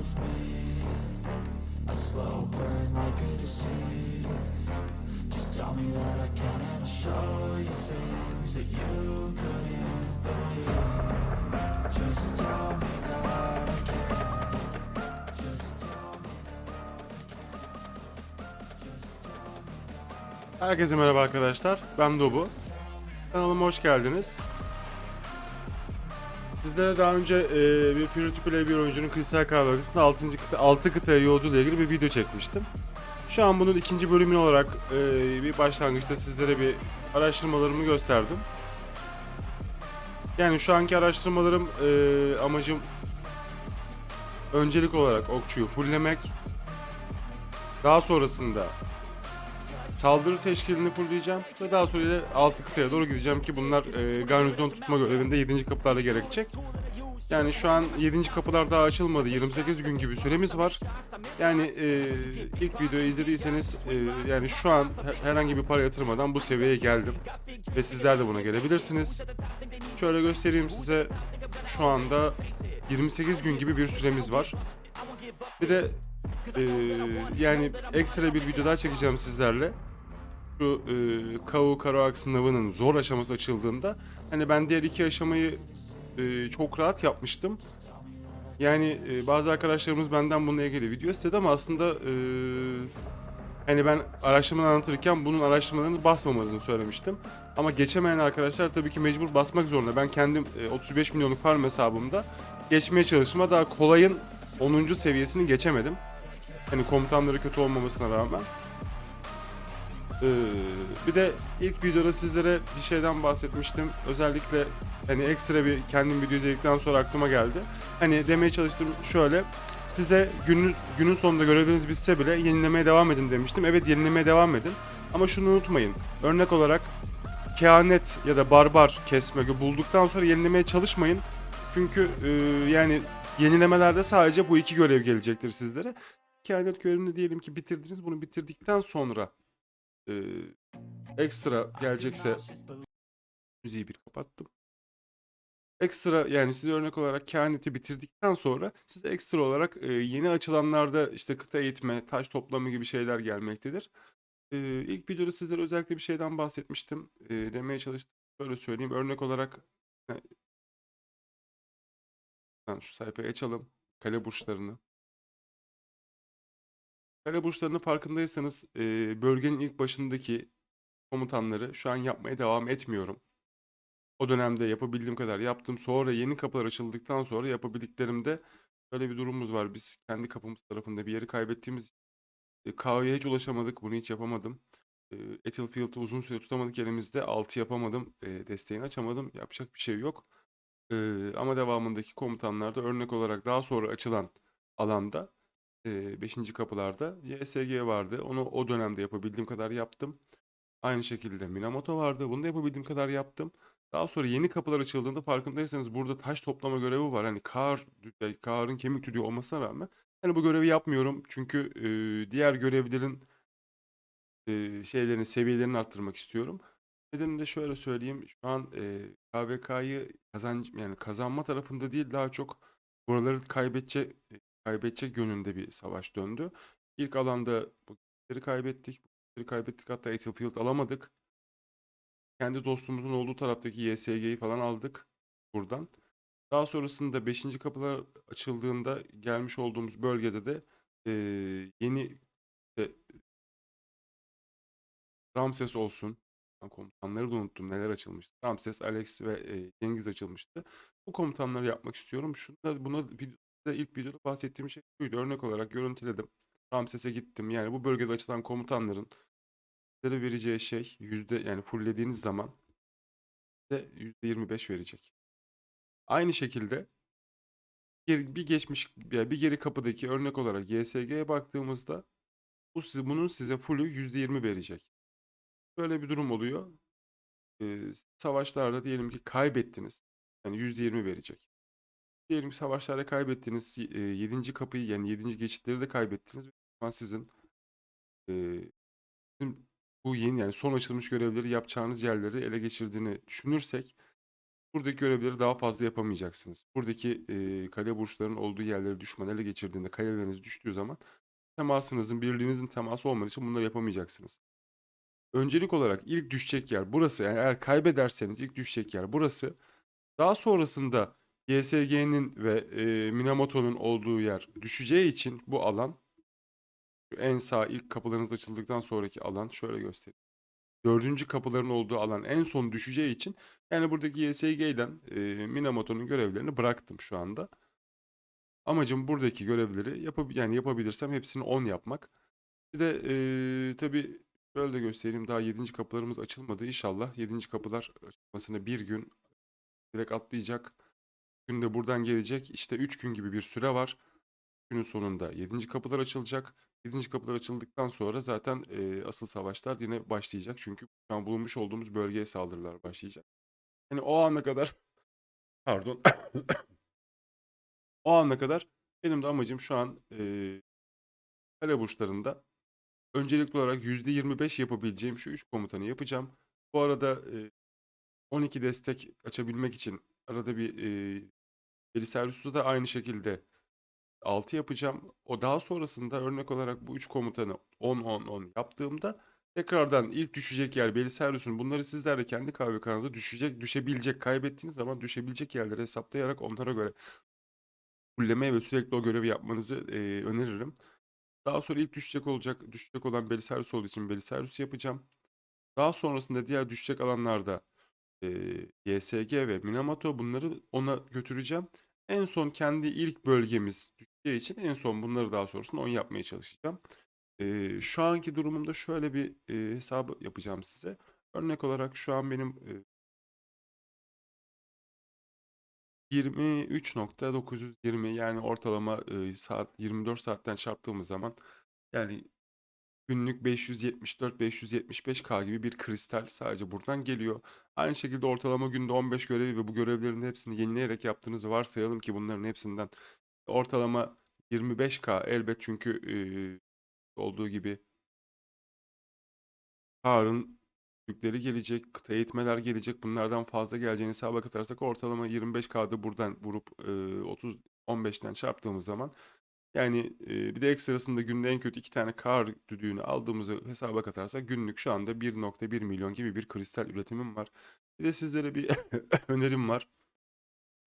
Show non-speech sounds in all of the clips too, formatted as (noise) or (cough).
With me. A slow burn like a disease. Just tell me that I can and I'll show you things that you couldn't believe. Just tell me that I can. Herkese merhaba arkadaşlar. Ben Dobu. Kanalıma hoş geldiniz. Sizlere daha önce e, bir to Play bir oyuncunun kristal kahvesinde 6. kıta, 6 kıtaya yolculuğu ile ilgili bir video çekmiştim. Şu an bunun ikinci bölümünü olarak e, bir başlangıçta sizlere bir araştırmalarımı gösterdim. Yani şu anki araştırmalarım e, amacım öncelik olarak okçuyu fulllemek. Daha sonrasında saldırı teşkilini fullleyeceğim ve daha sonra da altı kıtaya doğru gideceğim ki bunlar e, garnizon tutma görevinde 7. kapılarda gerekecek. Yani şu an 7. kapılar daha açılmadı. 28 gün gibi süremiz var. Yani e, ilk videoyu izlediyseniz e, yani şu an he- herhangi bir para yatırmadan bu seviyeye geldim. Ve sizler de buna gelebilirsiniz. Şöyle göstereyim size. Şu anda 28 gün gibi bir süremiz var. Bir de e, yani ekstra bir video daha çekeceğim sizlerle şu e, Kao Karaak sınavının zor aşaması açıldığında hani ben diğer iki aşamayı e, çok rahat yapmıştım. Yani e, bazı arkadaşlarımız benden bununla ilgili video istedi ama aslında e, hani ben araştırmaları anlatırken bunun araştırmalarını basmamanızı söylemiştim. Ama geçemeyen arkadaşlar tabii ki mecbur basmak zorunda. Ben kendim e, 35 milyonluk farm hesabımda geçmeye çalıştım. Daha kolayın 10. seviyesini geçemedim. Hani komutanları kötü olmamasına rağmen. Ee, bir de ilk videoda sizlere bir şeyden bahsetmiştim. Özellikle hani ekstra bir kendim video izledikten sonra aklıma geldi. Hani demeye çalıştım şöyle. Size günün, günün sonunda görevleriniz bitse bile yenilemeye devam edin demiştim. Evet yenilemeye devam edin. Ama şunu unutmayın. Örnek olarak kehanet ya da barbar kesme bulduktan sonra yenilemeye çalışmayın. Çünkü e, yani yenilemelerde sadece bu iki görev gelecektir sizlere. Kehanet görevini diyelim ki bitirdiniz. Bunu bitirdikten sonra e, ekstra gelecekse müziği bir kapattım. Ekstra yani size örnek olarak kehaneti bitirdikten sonra size ekstra olarak e, yeni açılanlarda işte kıta eğitme, taş toplama gibi şeyler gelmektedir. E, ilk videoda sizlere özellikle bir şeyden bahsetmiştim. E, demeye çalıştım. Şöyle söyleyeyim. Örnek olarak ben şu sayfayı açalım. Kale burçlarını. Kale burçlarının farkındaysanız e, bölgenin ilk başındaki komutanları şu an yapmaya devam etmiyorum. O dönemde yapabildiğim kadar yaptım. Sonra yeni kapılar açıldıktan sonra yapabildiklerimde böyle bir durumumuz var. Biz kendi kapımız tarafında bir yeri kaybettiğimiz e, Kao'ya hiç ulaşamadık. Bunu hiç yapamadım. E, Ethelfield'ı uzun süre tutamadık elimizde. 6 yapamadım. E, desteğini açamadım. Yapacak bir şey yok. E, ama devamındaki komutanlarda örnek olarak daha sonra açılan alanda 5. kapılarda YSG vardı. Onu o dönemde yapabildiğim kadar yaptım. Aynı şekilde Minamoto vardı. Bunu da yapabildiğim kadar yaptım. Daha sonra yeni kapılar açıldığında farkındaysanız burada taş toplama görevi var. Hani kar, karın kemik tüdüğü olmasına rağmen hani bu görevi yapmıyorum. Çünkü e, diğer görevlerin e, şeylerini, seviyelerini arttırmak istiyorum. Nedenini de şöyle söyleyeyim. Şu an e, KVK'yı kazan yani kazanma tarafında değil daha çok buraları kaybedecek kaybedecek yönünde bir savaş döndü. İlk alanda bu güçleri kaybettik. Bu güçleri kaybettik hatta Ethelfield alamadık. Kendi dostumuzun olduğu taraftaki YSG'yi falan aldık buradan. Daha sonrasında 5. kapılar açıldığında gelmiş olduğumuz bölgede de eee, yeni işte, Ramses olsun. Komutanları da unuttum neler açılmıştı. Ramses, Alex ve e, Cengiz açılmıştı. Bu komutanları yapmak istiyorum. Şunda, buna videoda, ilk videoda bahsettiğim şey şuydu. Örnek olarak görüntüledim. Ramses'e gittim. Yani bu bölgede açılan komutanların sizlere vereceği şey yüzde yani fulllediğiniz zaman de yüzde 25 verecek. Aynı şekilde bir, geçmiş ya bir geri kapıdaki örnek olarak YSG'ye baktığımızda bu size, bunun size full'ü %20 verecek. Böyle bir durum oluyor. Ee, savaşlarda diyelim ki kaybettiniz. Yani %20 verecek. Diyelim savaşlarda kaybettiniz. 7. kapıyı yani 7. geçitleri de kaybettiniz. Zaman sizin e, bu yeni yani son açılmış görevleri yapacağınız yerleri ele geçirdiğini düşünürsek buradaki görevleri daha fazla yapamayacaksınız. Buradaki e, kale burçlarının olduğu yerleri düşman ele geçirdiğinde kaleleriniz düştüğü zaman temasınızın, birliğinizin teması olmadığı için bunları yapamayacaksınız. Öncelik olarak ilk düşecek yer burası. Yani eğer kaybederseniz ilk düşecek yer burası. Daha sonrasında YSG'nin ve e, Minamoto'nun olduğu yer düşeceği için bu alan en sağ ilk kapılarınız açıldıktan sonraki alan şöyle göstereyim. Dördüncü kapıların olduğu alan en son düşeceği için yani buradaki YSG ile e, Minamoto'nun görevlerini bıraktım şu anda. Amacım buradaki görevleri yapab yani yapabilirsem hepsini 10 yapmak. Bir de e, tabii şöyle de göstereyim daha 7. kapılarımız açılmadı. İnşallah 7. kapılar açılmasına bir gün direkt atlayacak. Gün de buradan gelecek. İşte 3 gün gibi bir süre var. Günün sonunda 7. kapılar açılacak. 7. kapılar açıldıktan sonra zaten e, asıl savaşlar yine başlayacak. Çünkü şu an bulunmuş olduğumuz bölgeye saldırılar başlayacak. Yani o ana kadar (coughs) pardon (coughs) o ana kadar benim de amacım şu an e, kale burçlarında öncelikli olarak %25 yapabileceğim şu 3 komutanı yapacağım. Bu arada e, 12 destek açabilmek için arada bir e, servisi da aynı şekilde 6 yapacağım. O daha sonrasında örnek olarak bu 3 komutanı 10-10-10 yaptığımda tekrardan ilk düşecek yer Beli Servius'un bunları sizler de kendi kahve kanalınızda düşecek, düşebilecek, kaybettiğiniz zaman düşebilecek yerleri hesaplayarak onlara göre fullemeye ve sürekli o görevi yapmanızı e, öneririm. Daha sonra ilk düşecek olacak, düşecek olan Belisarius olduğu için Belisarius yapacağım. Daha sonrasında diğer düşecek alanlarda e, YSG ve Minamoto bunları ona götüreceğim. En son kendi ilk bölgemiz düşeceği için en son bunları daha sonrasında 10 yapmaya çalışacağım. E, şu anki durumumda şöyle bir e, hesabı yapacağım size. Örnek olarak şu an benim e, 23.920 yani ortalama e, saat 24 saatten çarptığımız zaman yani günlük 574-575K gibi bir kristal sadece buradan geliyor. Aynı şekilde ortalama günde 15 görevi ve bu görevlerin hepsini yenileyerek yaptığınızı varsayalım ki bunların hepsinden ortalama 25K elbet çünkü e, olduğu gibi Karın yükleri gelecek, eğitmeler gelecek. Bunlardan fazla geleceğini hesaba katarsak ortalama 25K'da buradan vurup e, 30 15'ten çarptığımız zaman yani e, bir de ekstrasında günde en kötü iki tane kar düdüğünü aldığımızı hesaba katarsak günlük şu anda 1.1 milyon gibi bir kristal üretimim var. Bir de sizlere bir (laughs) önerim var.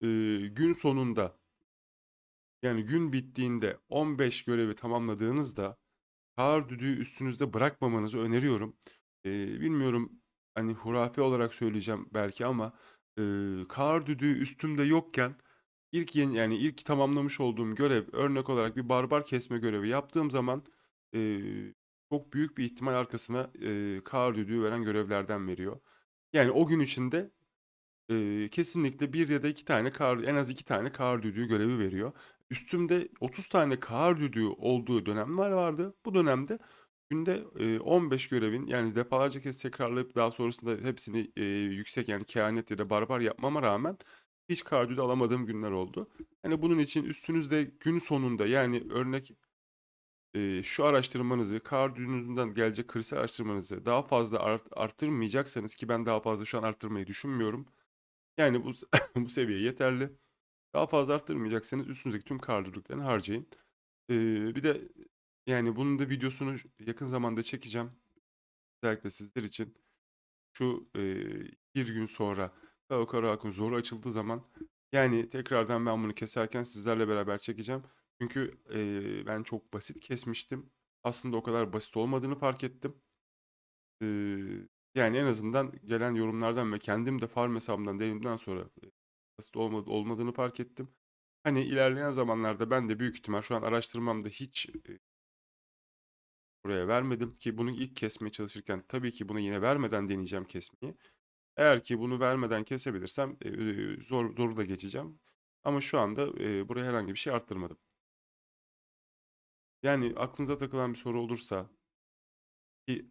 E, gün sonunda yani gün bittiğinde 15 görevi tamamladığınızda kar düdüğü üstünüzde bırakmamanızı öneriyorum. Eee, bilmiyorum, hani, hurafe olarak söyleyeceğim belki ama, eee, kar düdüğü üstümde yokken ilk yeni yani ilk tamamlamış olduğum görev örnek olarak bir barbar kesme görevi yaptığım zaman, eee, çok büyük bir ihtimal arkasına, eee, kar düdüğü veren görevlerden veriyor. Yani o gün içinde, eee, kesinlikle 1 ya da 2 tane kar en az 2 tane kar düdüğü görevi veriyor. Üstümde 30 tane kar düdüğü olduğu dönemler vardı. Bu dönemde Günde, eee, 15 görevin yani defalarca kez tekrarlayıp daha sonrasında hepsini, eee, yüksek yani kehanet ya da barbar yapmama rağmen hiç kardiyolu alamadığım günler oldu. Hani bunun için üstünüzde gün sonunda yani örnek, eee, şu araştırmanızı, kardiyonuzdan gelecek kristal araştırmanızı daha fazla art arttırmayacaksanız ki ben daha fazla şu an arttırmayı düşünmüyorum. Yani bu (coughs) bu seviye yeterli. Daha fazla arttırmayacaksanız üstünüzdeki tüm kardiyoluklarını harcayın. Eee, bir de yani bunun da videosunu yakın zamanda çekeceğim. Özellikle sizler için. Şu eee, bir gün sonra Kao Karaak'ın zoru açıldığı zaman yani tekrardan ben bunu keserken sizlerle beraber çekeceğim. Çünkü eee, ben çok basit kesmiştim. Aslında o kadar basit olmadığını fark ettim. Eee, yani en azından gelen yorumlardan ve kendim de farm hesabımdan denedikten sonra e, basit olmadı, olmadığını fark ettim. Hani ilerleyen zamanlarda ben de büyük ihtimal şu an araştırmamda hiç e, buraya vermedim ki bunu ilk kesmeye çalışırken tabii ki bunu yine vermeden deneyeceğim kesmeyi. Eğer ki bunu vermeden kesebilirsem e, zor zoru da geçeceğim. Ama şu anda e, buraya herhangi bir şey arttırmadım. Yani aklınıza takılan bir soru olursa ki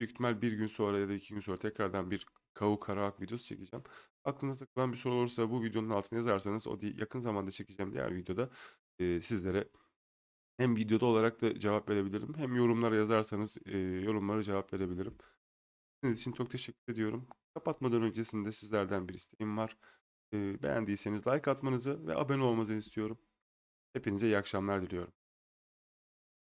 büyük ihtimal bir gün sonra ya da iki gün sonra tekrardan bir kavu karaak videosu çekeceğim. Aklınıza takılan bir soru olursa bu videonun altına yazarsanız o yakın zamanda çekeceğim diğer videoda e, sizlere hem videoda olarak da cevap verebilirim hem yorumlara yazarsanız e, yorumlara cevap verebilirim. Sizin için çok teşekkür ediyorum. Kapatmadan öncesinde sizlerden bir isteğim var. Beğendiyseniz like atmanızı ve abone olmanızı istiyorum. Hepinize iyi akşamlar diliyorum.